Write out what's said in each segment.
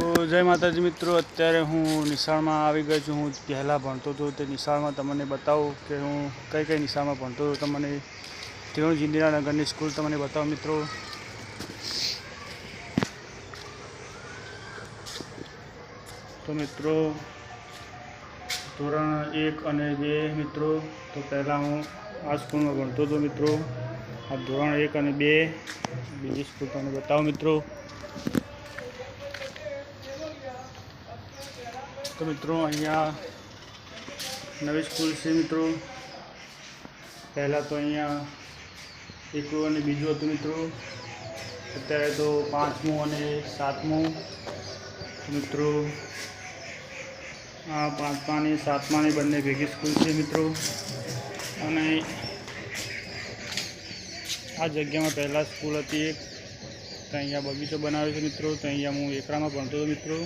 જય માતાજી મિત્રો, અત્યારે હું નિશાળમાં આવી ગયો છું. હું પહેલાં ભણતો હતો, તે નિશાળમાં તમને બતાવું કે હું કઈ કઈ નિશાળમાં ભણતો હતો. તમને ત્રિવેણી ઇન્દિરાનગરની સ્કૂલ તમને બતાવો મિત્રો. તો મિત્રો, ધોરણ એક અને બે મિત્રો, તો પહેલાં હું આ સ્કૂલમાં ભણતો હતો મિત્રો. આ ધોરણ એક અને બે, બીજી સ્કૂલ તમને બતાવો મિત્રો. તો મિત્રો, અહીંયા નવી સ્કૂલ છે મિત્રો. પહેલાં તો અહીંયા એકલું અને બીજું હતું મિત્રો. અત્યારે તો પાંચમું અને સાતમું. મિત્રો, આ પાંચમાની, સાતમાની બંને ભેગી સ્કૂલ છે મિત્રો. અને આ જગ્યામાં પહેલાં સ્કૂલ હતી એક. તો અહીંયા બગીચો બનાવ્યો છે મિત્રો. તો અહીંયા હું એકરામાં ભણતો હતો મિત્રો.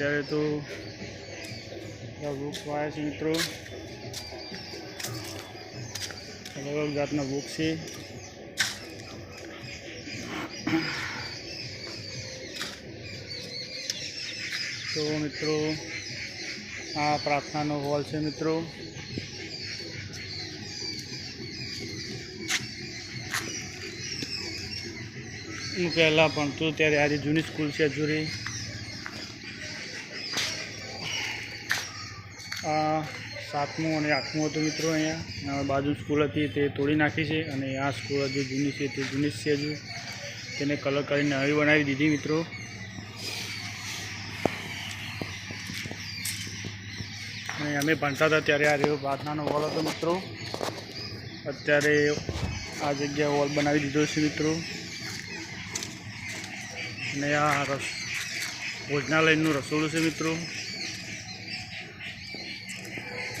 અત્યારે તો વૃક્ષ વાયા છે મિત્રો. અલગ અલગ જાતના વૃક્ષ છે. તો મિત્રો, આ પ્રાર્થનાનો હોલ છે મિત્રો. હું પહેલાં ભણતો ત્યારે આજે જૂની સ્કૂલ છે હજુરી. સાતમું અને આઠમું હતું મિત્રો અહીંયા. બાજુ સ્કૂલ હતી તે તોડી નાખી છે અને આ સ્કૂલ હજુ જૂની છે તે જૂની છે હજુ. તેને કલર કરીને નવી બનાવી દીધી મિત્રો. અને અમે ભણતા હતા ત્યારે આ રહ્યો પ્રાર્થનાનો હોલ હતો મિત્રો. અત્યારે આ જગ્યા હોલ બનાવી દીધો છે મિત્રો. અને આ ભોજનાલયનું રસોડું છે મિત્રો.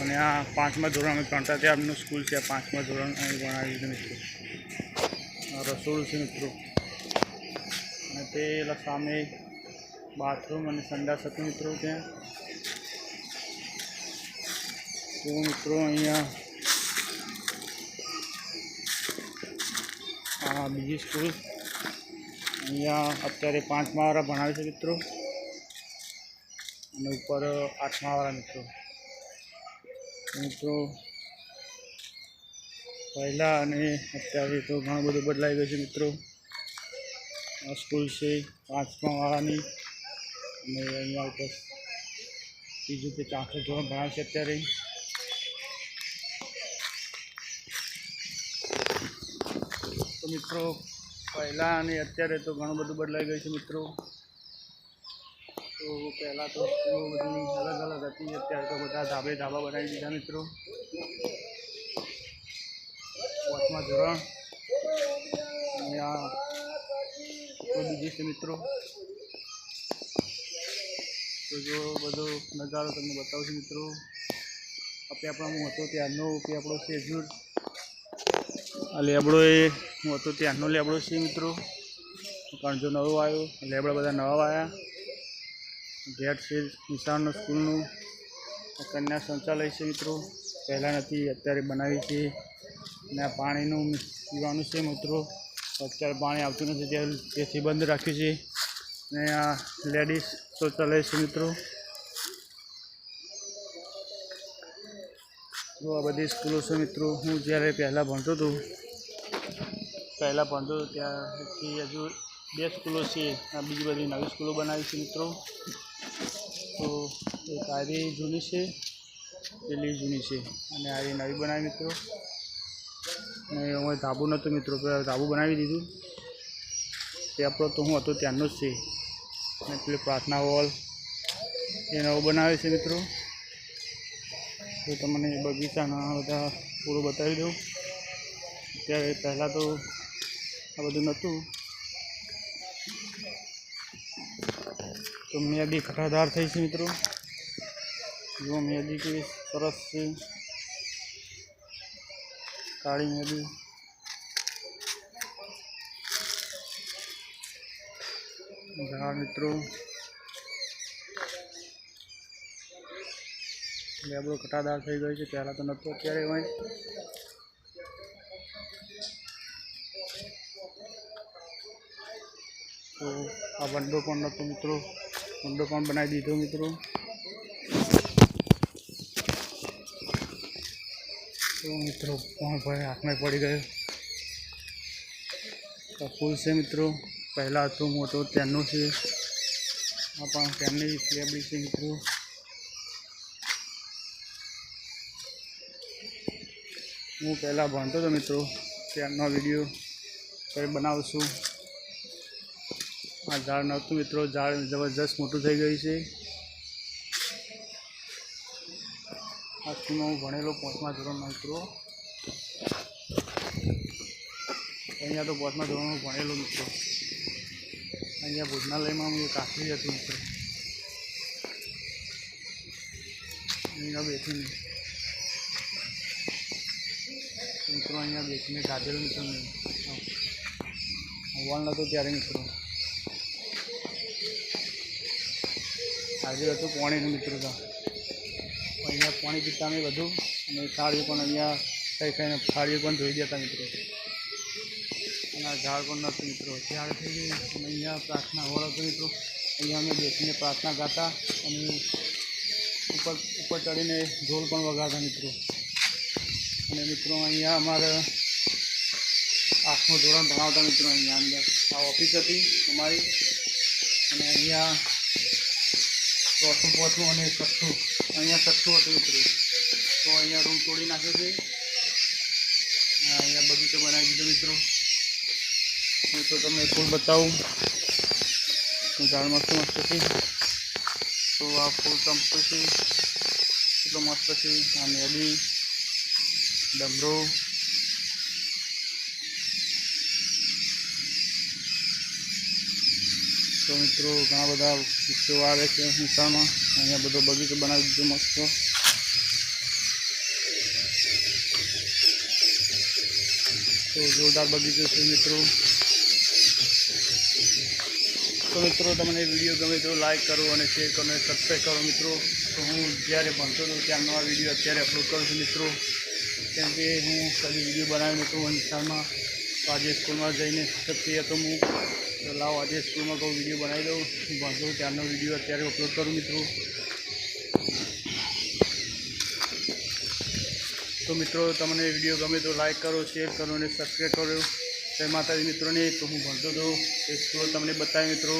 અને આ પાંચમા ધોરણ અમે ભણતા આમનું સ્કૂલ છે પાંચમા ધોરણ અહીં ભણાવી છે મિત્રો. રસોડું છે મિત્રો. અને પેલા સામે બાથરૂમ અને સંડાસ હતું મિત્રો ત્યાં તો મિત્રો અહીંયા આ બીજી સ્કૂલ. અહીંયા અત્યારે પાંચમા વાળા ભણાવે છે મિત્રો. અને ઉપર આઠમા વાળા મિત્રો મિત્રો પહેલાં અને અત્યારે તો ઘણું બધું બદલાઈ ગયું છે મિત્રો. આ સ્કૂલ છે, પાંચમા વાળાની. અને અહીંયા ઉપર બીજું કે ચાંખે ધોરણ ભણાવે છે અત્યારે. તો મિત્રો, પહેલાં અને અત્યારે તો ઘણું બધું બદલાઈ ગયું છે મિત્રો. તો પહેલાં તો સ્કૂલો બધી અલગ અત્યારે તો બધા ધાબે ધાબા બનાવી દીધા મિત્રો. પાંચમા ધોરણ. અહીંયા બીજી છે મિત્રો? તો જો બધો નજારો તમને બતાવું છું મિત્રો. આપણે આપણા હું હતો ત્યારનો, કે આપણો હજુ આ લેબડો એ, હું હતો ત્યારનો લેબડો છે મિત્રો. પણ જો નવો આવ્યો, લેબડા બધા નવા આવ્યા. ગેટ છે નિશાળનો સ્કૂલનું કન્યા શૌચાલય છે મિત્રો. પહેલાં નથી, અત્યારે બનાવી છે. અને આ પાણીનું પીવાનું છે મિત્રો. અત્યારે પાણી આવતું નથી ત્યારે તેથી બંધ રાખ્યું છે. અને આ લેડીઝ શૌચાલય છે મિત્રો. તો આ બધી સ્કૂલો છે મિત્રો, હું જ્યારે પહેલાં ભણતો હતો, પહેલાં ભણતો હતો ત્યારથી હજુ બે સ્કૂલો છે. આ બીજી બધી નવી સ્કૂલો બનાવી છે મિત્રો. તો એક આરી જૂની છે? પેલી જૂની છે. અને આરી નવી બનાવી મિત્રો. અને હું ધાબુ નહોતું મિત્રો ધાબુ બનાવી દીધું. તે આપણો તો હું હતો ત્યાંનો જ છે. અને પેલી પ્રાર્થના હોલ એ નવો બનાવે છે મિત્રો. તો તમને બગીચાના બધા પૂરું બતાવી દઉં. ત્યારે પહેલાં તો આ બધું નહોતું તો મેદી ઘટાદાર થઈ છે મિત્રો. જો મેદી કેવી સરસ છે. કાળી મેદી ઝાડ મિત્રો. લેબડો ઘટાદાર થઈ ગયો છે. પહેલાં તો નહોતું, અત્યારે હોય. તો આ વંડો પણ નહોતો, મિત્રો. વંડો પણ બનાવી દીધો મિત્રો. તો મિત્રો પણ ભાઈ હાથમાં પડી ગયો? તો છે મિત્રો. પહેલાં હતું મોટો ત્યાંનું છે. આ પણ તેમની ફેબડી છે મિત્રો. હું પહેલાં ભણતો હતો મિત્રો. ત્યારનો વીડિયો ફરી બનાવું છું? આ ઝાડ નહોતું, મિત્રો. ઝાડ જબરજસ્ત મોટું થઈ ગયું છે. આ સ્કૂલમાં હું ભણેલો પાંચમા ધોરણમાં મિત્રો. અહીંયા તો પાંચમા ધોરણમાં ભણેલો, મિત્રો. અહીંયા ભોજનાલયમાં હું આખરી હતી, મિત્રો. અહીંયા બેસીને મિત્રો, અહીંયા બેસીને ગાધેલું મિત્રો મેં હોવાલ નહોતો ત્યારે, મિત્રો. આજે હતું પાણીનું મિત્ર હતા અહીંયા પાણી પીતા અમે બધું અને થાળીઓ પણ અહીંયા કંઈ ખાઈને થાળીઓ પણ ધોઈ દેતા મિત્રો. અને ઝાડ પણ નથી મિત્રો. ઝાડ થઈ અહીંયા પ્રાર્થના હોળ હતો મિત્રો. અહીંયા અમે બેસીને પ્રાર્થના ગાતા. અને ઉપર ઉપર ચડીને ઢોલ પણ વગાડતા મિત્રો. અને મિત્રો અહીંયા અમારે આઠમું ધોરણ ભણાવતા મિત્રો અહીંયા અંદર. આ ઓફિસ હતી અમારી. અને અહીંયા ચોથું પોથું અને છઠ્ઠું અહીંયા છઠ્ઠું હતું ઉતર્યું તો અહીંયા રૂમ તોડી નાખ્યો છે. અહીંયા બગીચો બનાવી દીધો મિત્રો. હું તો તમને ફૂલ બતાવું. ઝાડ મસ્ત મસ્ત છે? તો આ ફૂલ ચંપો છે. એટલો મસ્ત છે. આ મેદી ડમરો. તો મિત્રો, ઘણા બધા વૃક્ષો આવે છે નિશાળમાં અહીંયા બધો બગીચો બનાવી દીધો મસ્ત. તો જોરદાર બગીચો છે મિત્રો. તો મિત્રો, તમને વીડિયો ગમે તો લાઇક કરો અને શેર કરો અને સબસ્ક્રાઈબ કરો મિત્રો. તો હું જ્યારે ભણતો હતો ત્યાં નવા વીડિયો અત્યારે અપલોડ કરું છું મિત્રો. કેમ કે હું કદી વીડિયો બનાવ્યો નહોતો નિશાળમાં આજે સ્કૂલમાં જઈને સક્રિય હતો હું. તો લાવો, આજે સ્કૂલમાં કહું વીડિયો બનાવી દઉં. હતો ત્યારનો વીડિયો અત્યારે અપલોડ કરું મિત્રો. તો મિત્રો, તમને વીડિયો ગમે તો લાઈક કરો શેર કરો અને સબસ્ક્રાઈબ કરો. જય માતાજી મિત્રોને, તો હું ભણતો હતો. એ સ્કૂલ તમને બતાવી મિત્રો.